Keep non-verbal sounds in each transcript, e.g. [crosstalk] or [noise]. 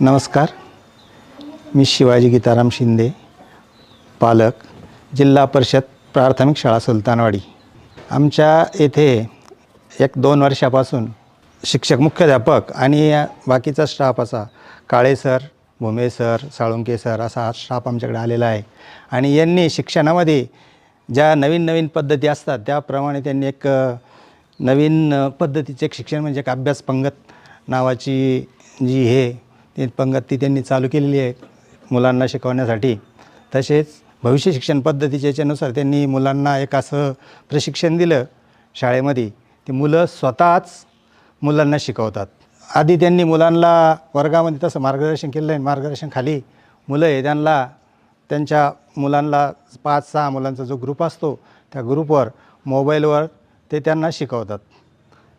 नमस्कार. मी शिवाजी गीताराम शिंदे पालक जिल्हा परिषद प्राथमिक शाळा सुलतानवाडी. आमच्या येथे एक दोन वर्षापासून शिक्षक मुख्याध्यापक आणि बाकीचा स्टाफ असा Kale sir Bhume sir Salunke sir असा हा स्टाफ आमच्याकडे आलेला आहे. आणि यांनी शिक्षणामध्ये ज्या नवीन नवीन पद्धती असतात त्याप्रमाणे त्यांनी एक नवीन पद्धतीचे एक शिक्षण म्हणजे एक अभ्यास पंगत नावाची जी हे ती पंगत ती त्यांनी चालू केलेली आहे मुलांना शिकवण्यासाठी. तसेच भविष्य शिक्षण पद्धतीच्या याच्यानुसार त्यांनी मुलांना एक असं प्रशिक्षण दिलं शाळेमध्ये. ती मुलं स्वतःच मुलांना शिकवतात. आधी त्यांनी मुलांना वर्गामध्ये तसं मार्गदर्शन केलं आहे मार्गदर्शन खाली मुलं आहे त्यांना त्यांच्या मुलांना पाच सहा मुलांचा जो ग्रुप असतो त्या ग्रुपवर मोबाईलवर ते त्यांना शिकवतात.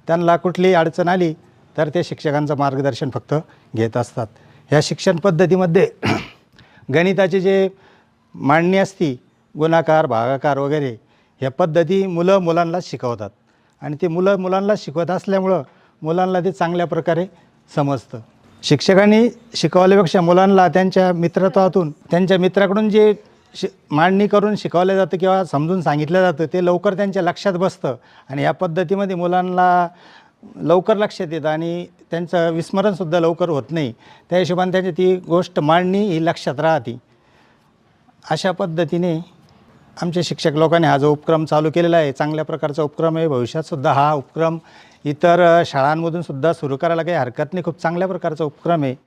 त्यांना कुठलीही अडचण आली तर ते शिक्षकांचं मार्गदर्शन फक्त घेत असतात. ह्या शिक्षण पद्धतीमध्ये [clears throat] गणिताची जे मांडणी असती गुणाकार भागाकार वगैरे ह्या पद्धती मुलं मुलांना शिकवतात. आणि ते मुलं मुलांना शिकवत असल्यामुळं मुलांना ते चांगल्या प्रकारे समजतं. शिक्षकांनी शिकवल्यापेक्षा मुलांना त्यांच्या मित्रत्वातून त्यांच्या मित्राकडून जे शि मांडणी करून शिकवलं जातं किंवा समजून सांगितलं जातं ते लवकर त्यांच्या लक्षात बसतं. आणि या पद्धतीमध्ये मुलांना लवकर लक्षात येतं आणि त्यांचं विस्मरणसुद्धा लवकर होत नाही. त्या हिशोबाने त्यांची ती गोष्ट मांडणी ही लक्षात राहते. अशा पद्धतीने आमच्या शिक्षक लोकांनी हा जो उपक्रम चालू केलेला आहे चांगल्या प्रकारचा उपक्रम आहे. भविष्यातसुद्धा हा उपक्रम इतर शाळांमधूनसुद्धा सुरू करायला काही हरकत नाही. खूप चांगल्या प्रकारचा उपक्रम आहे.